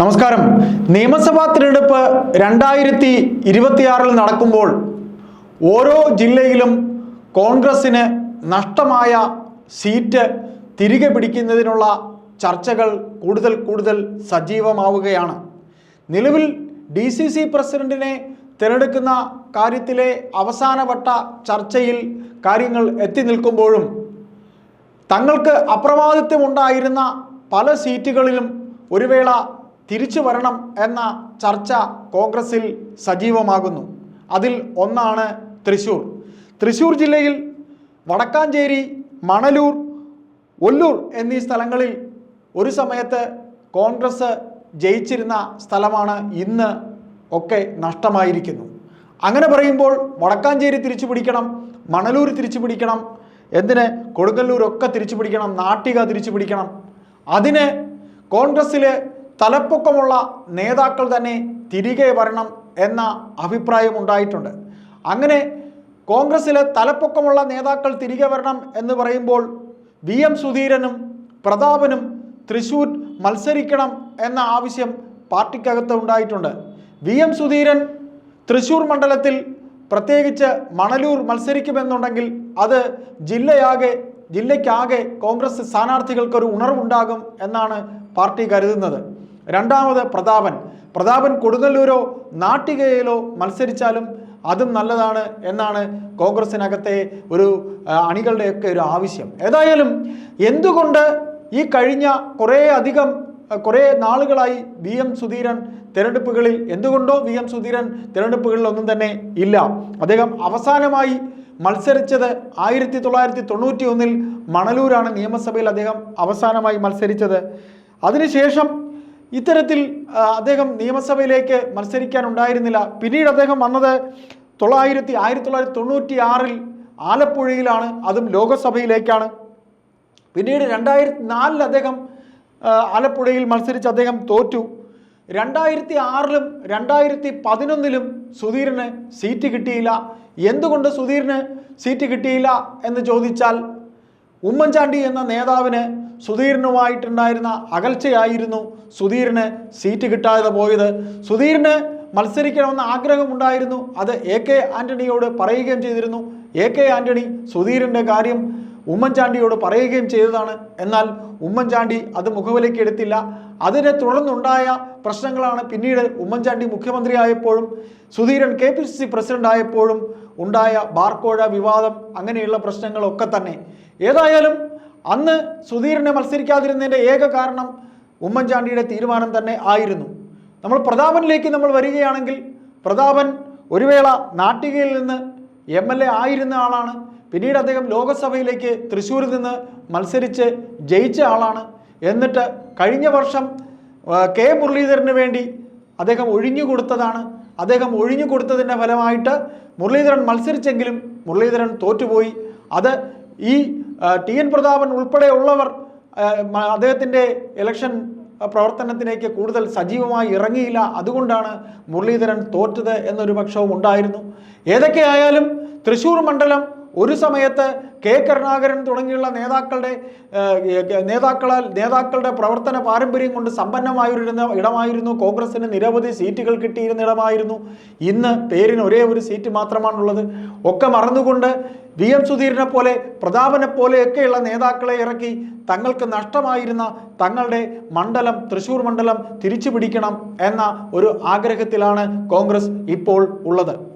നമസ്കാരം. നിയമസഭാ തിരഞ്ഞെടുപ്പ് രണ്ടായിരത്തി ഇരുപത്തിയാറിൽ നടക്കുമ്പോൾ ഓരോ ജില്ലയിലും കോൺഗ്രസിന് നഷ്ടമായ സീറ്റ് തിരികെ പിടിക്കുന്നതിനുള്ള ചർച്ചകൾ കൂടുതൽ കൂടുതൽ സജീവമാവുകയാണ്. നിലവിൽ ഡി സി സി പ്രസിഡന്റിനെ തിരഞ്ഞെടുക്കുന്ന കാര്യത്തിലെ അവസാനവട്ട ചർച്ചയിൽ കാര്യങ്ങൾ എത്തി നിൽക്കുമ്പോഴും തങ്ങൾക്ക് അപ്രമാദിത്വമുണ്ടായിരുന്ന പല സീറ്റുകളിലും ഒരു വേള തിരിച്ചു വരണം എന്ന ചർച്ച കോൺഗ്രസിൽ സജീവമാകുന്നു. അതിൽ ഒന്നാണ് തൃശൂർ. തൃശൂർ ജില്ലയിൽ വടക്കാഞ്ചേരി മണലൂർ ഒല്ലൂർ എന്നീ സ്ഥലങ്ങളിൽ ഒരു സമയത്ത് കോൺഗ്രസ് ജയിച്ചിരുന്ന സ്ഥലമാണ് ഇന്ന് ഒക്കെ നഷ്ടമായിരിക്കുന്നു. അങ്ങനെ പറയുമ്പോൾ വടക്കാഞ്ചേരി തിരിച്ചു പിടിക്കണം മണലൂർ തിരിച്ചു പിടിക്കണം എന്തിന്? കൊടുങ്ങല്ലൂരൊക്കെ തിരിച്ചു പിടിക്കണം നാട്ടിക തിരിച്ചു പിടിക്കണം. അതിന് കോൺഗ്രസ്സിലെ തലപ്പൊക്കമുള്ള നേതാക്കൾ തന്നെ തിരികെ വരണം എന്ന അഭിപ്രായം ഉണ്ടായിട്ടുണ്ട്. അങ്ങനെ കോൺഗ്രസ്സിലെ തലപ്പൊക്കമുള്ള നേതാക്കൾ തിരികെ വരണം എന്ന് പറയുമ്പോൾ വി എം സുധീരനും പ്രതാപനും തൃശൂർ മത്സരിക്കണം എന്ന ആവശ്യം പാർട്ടിക്കകത്ത് ഉണ്ടായിട്ടുണ്ട്. വി എം സുധീരൻ തൃശൂർ മണ്ഡലത്തിൽ പ്രത്യേകിച്ച് മണലൂർ മത്സരിക്കുമെന്നുണ്ടെങ്കിൽ അത് ജില്ലയാകെ ജില്ലയ്ക്കാകെ കോൺഗ്രസ് സ്ഥാനാർത്ഥികൾക്കൊരു ഉണർവുണ്ടാകും എന്നാണ് പാർട്ടി കരുതുന്നത്. രണ്ടാമത് പ്രതാപൻ. പ്രതാപൻ കൊടുങ്ങല്ലൂരോ നാട്ടികയിലോ മത്സരിച്ചാലും അതും നല്ലതാണ് എന്നാണ് കോൺഗ്രസിനകത്തെ ഒരു അണികളുടെയൊക്കെ ഒരു ആവശ്യം. ഏതായാലും എന്തുകൊണ്ട് ഈ കഴിഞ്ഞ കുറേ അധികം കുറേ നാളുകളായി വി എം സുധീരൻ തിരഞ്ഞെടുപ്പുകളിൽ എന്തുകൊണ്ടോ വി എം സുധീരൻ തിരഞ്ഞെടുപ്പുകളിൽ ഒന്നും തന്നെ ഇല്ല. അദ്ദേഹം അവസാനമായി മത്സരിച്ചത് ആയിരത്തി തൊള്ളായിരത്തി തൊണ്ണൂറ്റി ഒന്നിൽ മണലൂരാണ് നിയമസഭയിൽ അദ്ദേഹം അവസാനമായി മത്സരിച്ചത്. അതിനുശേഷം ഇത്തരത്തിൽ അദ്ദേഹം നിയമസഭയിലേക്ക് മത്സരിക്കാനുണ്ടായിരുന്നില്ല. പിന്നീട് അദ്ദേഹം വന്നത് തൊള്ളായിരത്തി ആയിരത്തി തൊള്ളായിരത്തി തൊണ്ണൂറ്റി ആറിൽ ആലപ്പുഴയിലാണ് അതും ലോകസഭയിലേക്കാണ്. പിന്നീട് രണ്ടായിരത്തി നാലിൽ അദ്ദേഹം ആലപ്പുഴയിൽ മത്സരിച്ച് അദ്ദേഹം തോറ്റു. രണ്ടായിരത്തി ആറിലും രണ്ടായിരത്തി പതിനൊന്നിലും സുധീറിന് സീറ്റ് കിട്ടിയില്ല. എന്തുകൊണ്ട് സുധീറിന് സീറ്റ് കിട്ടിയില്ല എന്ന് ചോദിച്ചാൽ ഉമ്മൻചാണ്ടി എന്ന നേതാവിന് സുധീറിനുമായിട്ടുണ്ടായിരുന്ന അകൽച്ചയായിരുന്നു സുധീറിന് സീറ്റ് കിട്ടാതെ പോയത്. സുധീറിന് മത്സരിക്കണമെന്ന ആഗ്രഹമുണ്ടായിരുന്നു. അത് എ കെ ആന്റണിയോട് പറയുകയും ചെയ്തിരുന്നു. എ കെ ആന്റണി സുധീറിന്റെ കാര്യം ഉമ്മൻചാണ്ടിയോട് പറയുകയും ചെയ്തതാണ്. എന്നാൽ ഉമ്മൻചാണ്ടി അത് മുഖവിലേക്ക് എടുത്തില്ല. അതിനെ തുടർന്നുണ്ടായ പ്രശ്നങ്ങളാണ് പിന്നീട് ഉമ്മൻചാണ്ടി മുഖ്യമന്ത്രിയായപ്പോഴും Sudheeran K P C C president ആയപ്പോഴും ഉണ്ടായ ബാർക്കോഴ വിവാദം അങ്ങനെയുള്ള പ്രശ്നങ്ങളൊക്കെ തന്നെ. ഏതായാലും അന്ന് സുധീരനെ മത്സരിക്കാതിരുന്നതിന്റെ ഏക കാരണം ഉമ്മൻചാണ്ടിയുടെ തീരുമാനം തന്നെ ആയിരുന്നു. നമ്മൾ പ്രതാപനിലേക്ക് നമ്മൾ വരികയാണെങ്കിൽ പ്രതാപൻ ഒരു വേള നാട്ടികയിൽ നിന്ന് എം എൽ എ ആയിരുന്ന ആളാണ്. പിന്നീട് അദ്ദേഹം ലോകസഭയിലേക്ക് തൃശ്ശൂരിൽ നിന്ന് മത്സരിച്ച് ജയിച്ച ആളാണ്. എന്നിട്ട് കഴിഞ്ഞ വർഷം കെ മുരളീധരന് വേണ്ടി അദ്ദേഹം ഒഴിഞ്ഞു കൊടുത്തതാണ്. അദ്ദേഹം ഒഴിഞ്ഞു കൊടുത്തതിന്റെ ഫലമായിട്ട് മുരളീധരൻ മത്സരിച്ചെങ്കിലും മുരളീധരൻ തോറ്റുപോയി. അത് ഈ ടി എൻ പ്രതാപൻ ഉൾപ്പെടെയുള്ളവർ അദ്ദേഹത്തിന്റെ ഇലക്ഷൻ പ്രവർത്തനത്തിലേക്ക് കൂടുതൽ സജീവമായി ഇറങ്ങിയില്ല. അതുകൊണ്ടാണ് മുരളീധരൻ തോറ്റത് എന്നൊരു പക്ഷവും ഉണ്ടായിരുന്നു. ഏതൊക്കെയായാലും തൃശ്ശൂർ മണ്ഡലം ഒരു സമയത്ത് കെ കരുണാകരൻ തുടങ്ങിയുള്ള നേതാക്കളുടെ നേതാക്കളാൽ നേതാക്കളുടെ പ്രവർത്തന പാരമ്പര്യം കൊണ്ട് സമ്പന്നമായിരുന്ന ഇടമായിരുന്നു. കോൺഗ്രസിന് നിരവധി സീറ്റുകൾ കിട്ടിയിരുന്ന ഇടമായിരുന്നു. ഇന്ന് പേരിന് ഒരേ ഒരു സീറ്റ് മാത്രമാണുള്ളത്. ഒക്കെ മറന്നുകൊണ്ട് വി എം സുധീരനെ പോലെ പ്രതാപനെ പോലെയൊക്കെയുള്ള നേതാക്കളെ ഇറക്കി തങ്ങൾക്ക് നഷ്ടമായിരുന്ന തങ്ങളുടെ മണ്ഡലം തൃശ്ശൂർ മണ്ഡലം തിരിച്ചു പിടിക്കണം എന്ന ഒരു ആഗ്രഹത്തിലാണ് കോൺഗ്രസ് ഇപ്പോൾ ഉള്ളത്.